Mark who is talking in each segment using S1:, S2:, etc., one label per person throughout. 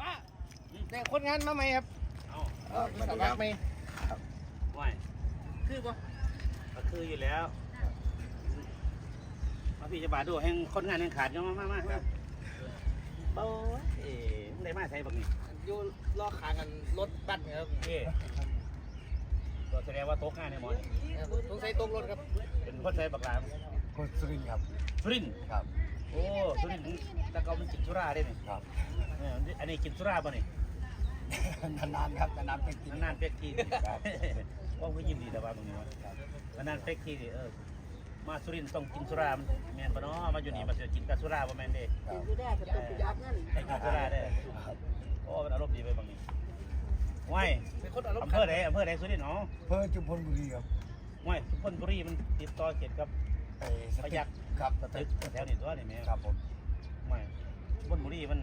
S1: ป้าแต่คนงานมาใหม่ครับ
S2: เอา
S1: เออสมัครใหม่
S2: ว่าย
S1: คือบ่
S2: ก็คืออยู่แล้วมาพี่จะบาดดูแห่งคนงานแห่งขาดยังมามามาครับโอ้ยเอ๋มึงได้มาใส่บักนี่
S1: อยู่รอขากันรถบัสเนี่ยครับ
S2: เอ๋ก็แสดงว่าโต๊ะงานในหมอน
S1: สงสัยตกรถครับ
S2: เป็นคนใส่บักลาม
S3: คนสุรินทร์ครับ
S2: สุรินทร์
S3: ครับ
S2: โอ้สุรินทร์แต่เขามันกินสุราได้นี่
S3: ครับ
S2: เอออันนี้กินสุราป่ะนี่
S3: นานๆครับนานๆไปกิน
S2: นานๆเป๊กที
S3: ครับ
S2: ว่าก็ยิ้มดีแต่ว่ามึงนี่วะนานๆเป๊กทีนี่เออมาสุรินทร์ต้องกินสุราแมนปะเนาะมาอยู่นี่มาจะกินกับสุราป่ะแมนเด้
S3: ครับ
S4: อยู่ได้ก็ต้องไปยับนั่น
S2: ไอ้กินสุราได้โอ้มันอารมณ์ดีไปบางนี้ว้าย
S1: เป็นคนอารมณ์
S2: อำเภอไหนอำเภอไหนสุรินทร์เนาะ
S3: เพื่อจุมพลบุรีครับ
S2: ว้ายสุพรรณบุรีมันติดต่อเขตกับ
S3: ไอ้ส
S2: พยัคฆ์
S3: ครับ
S2: สตึกแถวนี้ตัวนี่แม่
S3: ครับผม
S2: ว้ายสุพรรณบุรีมัน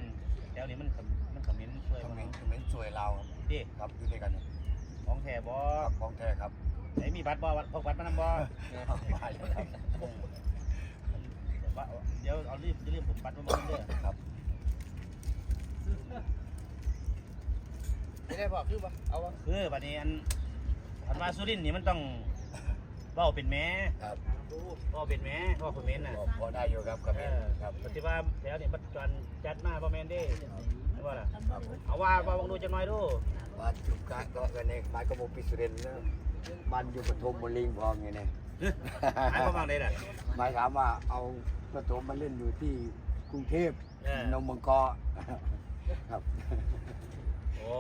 S2: แถวนี้มันขมมันขมิ้นช่วย
S3: คอมเม
S2: มัน
S3: นต์คอมเมนต์สวยเราครับ
S2: ดิ
S3: ครับอยู่ด้วยกันเนี่ย
S2: ของแท้บ่
S3: ครับของแท้ครับ
S2: ไหนมีบัตรบ่พกบัตรมานำบ่
S3: มาอยู่ครับ
S2: ว่าเดี๋ยวเอารีบรีบผมปัดมาบ้างเด้อ
S3: ครับ
S1: ไม่ได้บอกคือบ่เอาวะ
S2: คือบัดนี้อันอันว่าสุรินทร์นี่มันต้องเว้าเป็นแม่
S3: ครับ
S2: เว้าเป็นแม่เว้าเป็นเมนน่ะ
S3: พอได้อยู่ครับคอมเมนต์ครับ
S2: ปฏิว่าแถวนี้มันจันจัดมาบ่แม่นเด้ใช่บ่ล่ะ
S3: ครับผม
S2: เอาว่าว่าบังดูจักหน่อยดู
S3: บ้านจุกกะก็กันเองบ้านกระบอกปิสุรินทร์นะบ้านอยู่ปฐมบุรีพร้อมไงเนี่ย
S2: หมายความว่าไดล่ะ
S3: หมายถามว่าเอาปฐมมาเล่นอยู่ที่กรุงเทพ
S2: เออ น
S3: มมังกรครับ
S2: โอ้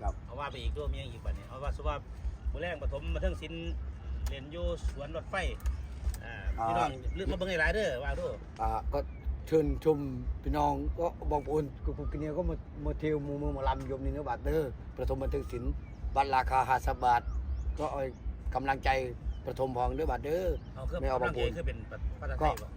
S3: ครับ
S2: เอาว่าไปอีกดูมีหยังอีกบัดนี้เอาว่าสุว่ามื้อแรงปฐมมาเทิงศิลป์เรียนอยู่สวนรถไฟ อ่าพี่น้องลืมมาเบิ่งให้หลายเด้อว่าดู
S3: อ่าก็เชิญชมพี่น้องก็บองปูนกุกุกินเนียก็มามาเที่ยวหมูเมืองหมาลำยมนินบาทเด้อประถมบันเทิงศิลป์บัตรราคาห้าสิบบาทก็เอากำลังใจประถมพองเด้อบาทเด้อ
S2: เอาคือ
S3: ไม่เอา
S2: กำลัง
S3: บางคน
S2: ใจคือเป็นภาษาไทยบ่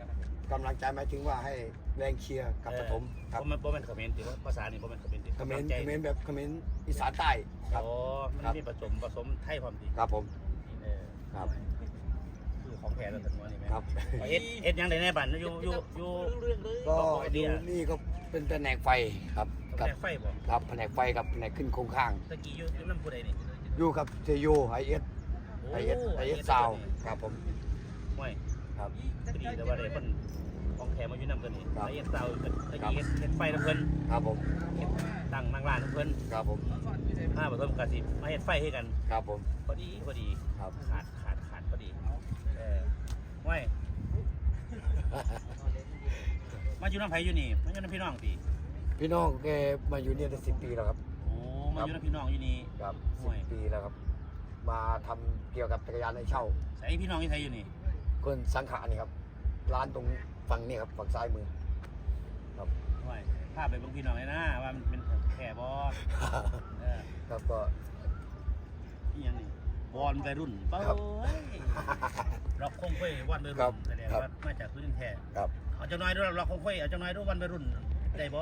S3: กำลังใจหมายถึงว่าให้แรงเชียร์กับประถมครับ
S2: บ่แม่นบ่แม่นเขมรติว่าภาษานี่บ่แม่นเขมรติ
S3: คอมเมนต์
S2: ใจ
S3: คอมเมนต์แบบคอมเมนต์อีสานใต้ครับ
S2: โอ้มัน
S3: ครับ
S2: มีผสมผสมไทยความดี
S3: ครับผม
S2: เออ
S3: ครับ
S2: คือ ของแท้แล้วถึงวันนี้แม่
S3: ครับ
S2: เอาเฮ็ดเฮ็ดหยังได้ในบ้านอยู่อยู่อยู่
S1: เรื่องเลย
S3: ก็
S2: บอกไอเดี
S3: ดู
S2: ย
S3: นี่ก็เป็นแผนกไฟครับกับ
S2: แม่ไฟบ่
S3: ครับแผนกไฟกับแผนกขึ้นโครงข้าง
S2: ตะกี้อยู่อยู่นำผู้ใดนี่
S3: อยู่กับเจโยไอเอสไอเอสไอเอสซาวครับผม
S2: ห่วย
S3: ครับ
S2: ก็ดีแต่ว่าได้เพิ่นของแท้มาอยู่นำตัวนี้
S3: ครับ
S2: ไอ้เฮ็ดซาวเพิ่นตะกี้เฮ็ดเฮ็ดไฟนำเพิ่น
S3: ครับผม
S2: เฮ็ดตั้งนั่งร้านนำเพิ่น
S3: ครับผม
S2: มาผสมกันสิมาเฮ็ดไฟให้กัน
S3: ครับผม
S2: พอดีพอดี
S3: ครับ
S2: ขาดขาดขาดพอดีเออห่วยมา อยู่น้ำไผอยู่นี่มาอยู่น้ำพี่น้องติ
S3: พี่น้องแกมาอยู่เนี่ยได้สิบปีแล้วครับ
S2: โอ้มาอยู่น้ำพี่น้องอยู่นี่
S3: ครับ
S2: ห่
S3: สิ
S2: วย
S3: บปีแล้วครับ มาทำเกี่ยวกับจักรยานให้เช่า
S2: ใส่พี่น้องที่ไทยอยู่นี่
S3: คนสังขะนี่ครับ ร้านตรงฝั่งนี้ครับฝั่งซ้ายมือ
S2: ห่วยพาไปเบิ่งพี่น้องเลยนะว่ามันเป็นแค่บ่เออ
S3: ครับก็
S2: อีหยังนี่ บอลวัยรุ่นเป้า
S3: ครับ
S2: เอ้ยเราคงค่อยวันวัย
S3: ครั
S2: รุ่
S3: บ
S2: นแสดง
S3: ครับ
S2: ว่ามาจากพื้นแท้
S3: ครับ
S2: เอาจังน้อยด้วยเราคงค่อยเอาจังน้อยด้วยวันวัยรุ่นได้บ่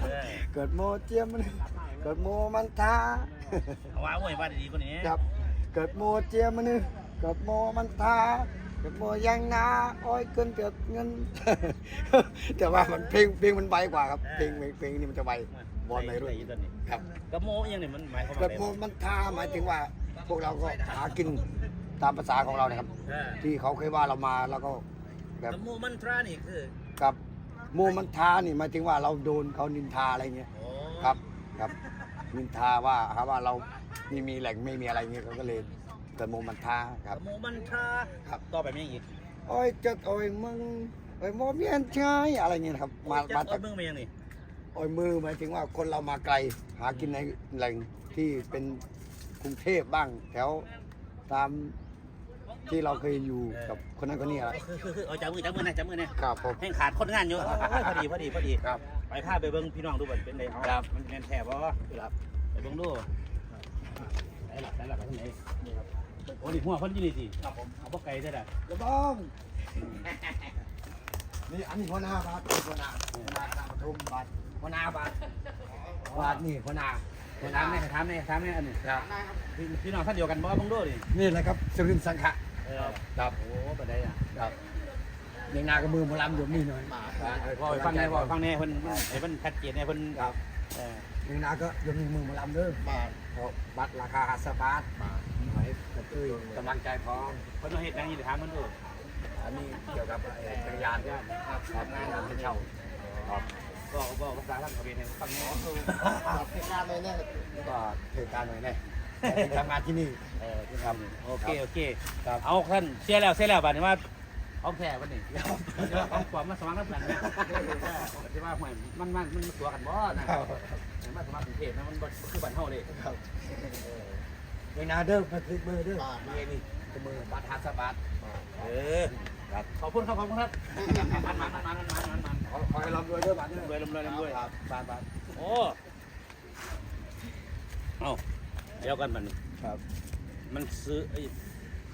S2: เออ
S3: เกิดโมเจียมมันเกิดโมมันทา
S2: เอาว่าโอ้ยว่าดีๆกว่านี้
S3: ครับ เกิดโมเจียมมันเกิดโมมันทาเกิดโมยังนาอ้อยเกินเกิดเงิน แต่ว่ามันเพลงเพลงมันไวกว่าครับเพลงเพลงเพลงนี่มันจะไว บอลวัยรุ่น
S2: ได้ตอนนี้
S3: ครับ
S2: กระโมอีหยังนี่มันหมายความว่า
S3: เกิด
S2: อะไร
S3: โมมันทาหมายถึงว่า พวกเราก็หากินตามภาษาของเรานะครับ
S2: เออ
S3: ที่เขาเคยว่าเรามาแล้วก็แบบ
S2: กระโมมันตรานี่คือ
S3: กับโมมันทานี่หมายถึงว่าเราโดนเขานินทาอะไรเงี้ย
S2: โอ้
S3: ครับครับนินทาว่าหาว่าเราไม่มีแหล่งไม่มีอะไรเงี้ยเขาก็เลยเกิดโมมันทากครับ
S2: ระโมมันตรา
S3: ครับ
S2: ต่อไปมีอีก
S3: โอ้ยเจัดโอ้ยมึงโอ้ยโมเมียนชายอะไรเงี้ยนะครับ มา
S2: จะ
S3: มา
S2: เอา
S3: จาก
S2: เบิ่งไปยังนี่
S3: โอ้ยมือหมายถึงว่าคนเรามาไกลหากินในแหล่งที่เป็นกรุงเทพบ้างแถวตามที่เราเคยอยู่กับคนนั้นคนนี้อะไร
S2: คือคือคือเอาจับมือจับมือนะจับมือนะครับ
S3: ผม
S2: แห่งขาดคนงานอยู่โอ้ยพอดีพอดีพอดี
S3: ครับ
S2: ไปพาไปเบิ่งพี่น้องดูบันเป็นไงเอา
S3: ครับ
S2: มันแม่นแท้บ่ครับไปเบิ่งดูไหนหลับไหนหลับไปทางไหนนี่ครับโอ้นี่หัวคนอยู่นี่สิครับผมเอาบ่ไกลได้ล่ะ
S3: กระบ้องนี่อันนี้หัวหน้าบาทหัวหน้าหัวหน้า หัวหน้าบาทบาทนี่หัวหน้าหัวหน้า
S2: ถามแน่ถามแน่ถามแน่อันนี้
S3: ครับ
S2: พี่พี่น้องท่านเดียวกันบ่เบิ่งดูดิ
S3: นี่แหละครับสุรินทร์สังขะ
S2: เออ
S3: ครับ
S2: โอ้บ่ได้อะ
S3: ครับในนาก็มือหมาลำอยู่นี่หน่อย
S1: มา
S2: พอไปฟังแน่พอไปฟังแน่เพิ่นให้เพิ่นชัดเจนแน่เพิ่น
S3: ครับ
S2: เออ
S3: ในนาก็ยกมือมือหมาลำเด้อ
S1: มา
S3: เพราะบัตรราคาห้าสิบบาท
S1: มา
S3: หน่อยก็คือกำลังใจพร้อม
S2: เพิ่นมาเฮ็ดหยังอยู่ถามเพิ่นดู
S3: อันนี้เกี่ยวกับไอ้จักรยานเนี่ยครับทำงานนำไปเช่าครับ บอ
S2: ก็ก็ภาษาทางเขมรให้ฟังแน่
S1: มาเทศกาลเลยเนี่ย
S3: ก็เทศกาลหน่อยแน่แต่เป็นทำงานที่นี่
S2: เออ
S3: ครับ
S2: โอเคโอเค
S3: ครับ
S2: เอาท่านเสียแล้วเสียแล้วบัดนี้ว่าเอาแพ้วันนี้เอาความมาสมัครน้ำกันนะที่ว่าห่วยมันมันมันตัวกันบ่นะมาสมัครกรุงเทพนะมันคือบ้านเฮาเลย
S3: ครับในนาเด้อมาคือมือเด้อนี่นี่คือมือบัตรห้าสบบาท
S2: เออ ขอบคุณครับขอบคุณครับมันมันมันมันมันมันมัน
S3: ขอขอให้ร่ำรวยเด้อบัตรเด้อ
S2: รวยรวยรวย
S3: ครับบาทบาท
S2: โอ้เอาเดี๋ยวกันมันนี่
S3: ครับ
S2: มันซื้อไอ้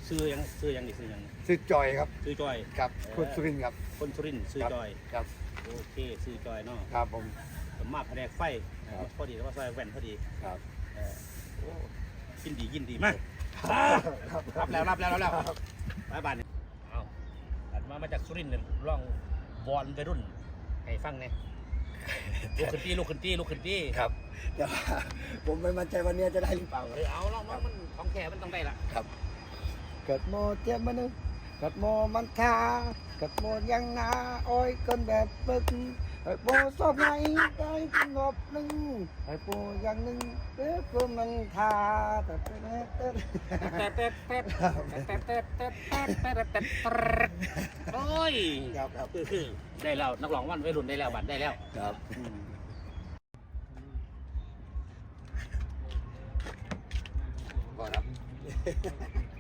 S2: ซื้อยังซื้อยังนี่ซื้อยัง
S3: ซื้อจอยครับ
S2: ซื้อจอย
S3: ครับคุณสุรินทร์ครับ
S2: คนสุรินทร์ซื้อจอย
S3: ครับ
S2: โอเคซื้อจอยเนาะ
S3: ครับผม
S2: ผมมาแผนกไฟ
S3: ครับ
S2: พอดีแล้วว่าซอยแว่นพอดี
S3: ครับ
S2: เออโอ้ยินดียินดีมากรับแล้วรับแล้วรับแล้วมาบ้านนี่เอาอันมามาจาก สุรินทร์เนี่ยร้องวอนวัยรุ่น ให้ฟังเนี่ยลูกขึ้นตีลูกขึ้นตีลูกขึ้นตี
S3: ครับแต่ว่าผมไม่มั่นใจวันนี้จะได้หรือเปล่า
S2: เออเอาลองลองมันของแท้มันต้องได้ละ
S3: ครับเกิดโมเจ็บมันนึงเกิดโมมันทาเกิดโมยังนาอ้อยกันแบบปึก ไอ้โปสอบไหนได้สงบหนึ่งไอ้โปอย่างหนึ่งเต้โปมันทาแต่เต้
S2: เต้โอ้ย
S3: ครับครับ
S2: ได้แล้วนักร้องวันวัยรุ่นได้แเต็บัตรได้แล้ว
S3: ครับก็เต๊บ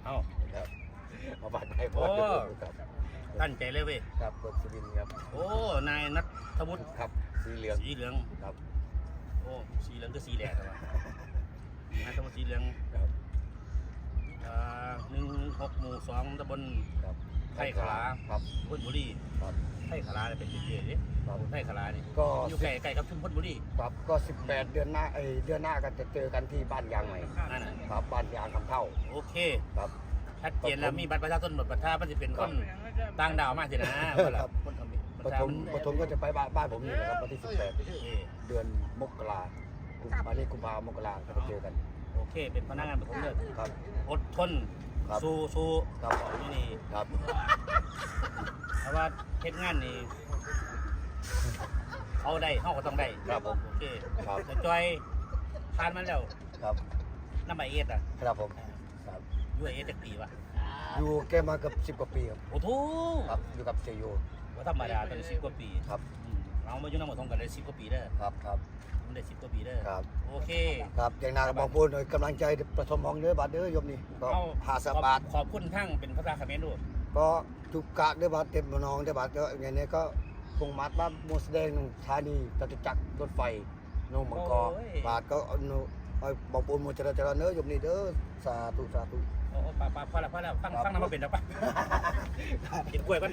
S2: เอา
S3: เอาบัตรเต็อ
S2: ตั้งใจเลยเว้ย
S3: ครับคนสุรินทร์ครับ
S2: โอ้นายนัทวุฒิ
S3: ครับสีเหลือง
S2: สีเหลือง
S3: ครับ
S2: โอ้สีเหลืองก็สีแดงครับนายทวุฒิสีเหลือง
S3: ครับ
S2: อ่าหนึ่งหกหมู่สองตำบล
S3: ครับ
S2: ไผ่ขลา
S3: ครับ
S2: พุทธบุรี
S3: ครับ
S2: ไผ่ขลาเนี่ยเป็นเจ๊ๆดิ
S3: ครับ
S2: ไผ่ขลานี่
S3: ก็
S2: อยู่ใกล้ใกล้กับชุมพลบุรี
S3: ครับก็18เดือนหน้าเอยเดือนหน้าก็จะเจอกันที่บ้านยางใหม่
S2: นั่นน่ะ
S3: ครับบ้านยางคำเท่า
S2: โอเค
S3: ครับ
S2: ชัดเจนแล้วมีบัตรประชาชนบัตรประชาชนจะเป็นคนต่างดาวมากสินะ
S3: ครับ
S2: คนทำ
S3: ปฐมปฐมก็จะไปบ้านบ้านผมนี่แหละครับวันที่
S2: โอ
S3: 18
S2: เค
S3: เดือนมกรากุมภาพันธ์นี้กุมภาพันธ์มกราก็ไปเจอกัน
S2: โอเค เป็นพนักงานปฐมเลิก
S3: ครับ
S2: อดทน
S3: ครับ
S2: สู้สู้
S3: ครับ
S2: นี่นี่
S3: ครับ
S2: เพราะว่าเฮ็ดงานนี่เขาได้เขาก็ต้องได้
S3: ครับผม
S2: โอเค
S3: ครับ
S2: แต่จอยผ่านมาแล้ว
S3: ครับ
S2: น้ำใบเอ็ดอะ
S3: ครับผมครับ
S2: ยูเอสจากปีวะ
S3: อยู่แกมาเกับ10กว่าปีครับ
S2: โอ้โห
S3: ครับอยู่กับเซโย
S2: ว่าธรรมดาตอนนี้สิบกว่าปี
S3: ครับ
S2: อืมเรามาอยู่น้ำหมดทงกันได้สิบกว่าปีเด้อ
S3: ครับครับ
S2: มันได้สิบกว่าปีเด้อ
S3: ครับ
S2: โอเค
S3: ครับอย่างนากบอกพูดหน่อยกำลังใจประสมของเด้อบาทเด้อยมนี่ก็
S2: เอา
S3: หาสบาท
S2: ขอบคุณทั้งเป็นภาษาเขมรด้วย
S3: ก็ทุกกะได้บาทเต็มนองได้บาทก็อย่างนี้ก็คงมัดบ้านโมสแดงธานีจตุจักรรถไฟโนมังกอบาทก็เอาโน เอาบอกปูนโมจราจรเนื้อยมนี่เด้อสาธุสาธุ
S2: โอ้ปาปาพอแล้วพอแล้วฟังฟังน้ำมาเป็นแล้วปะกินกล้วยก่อน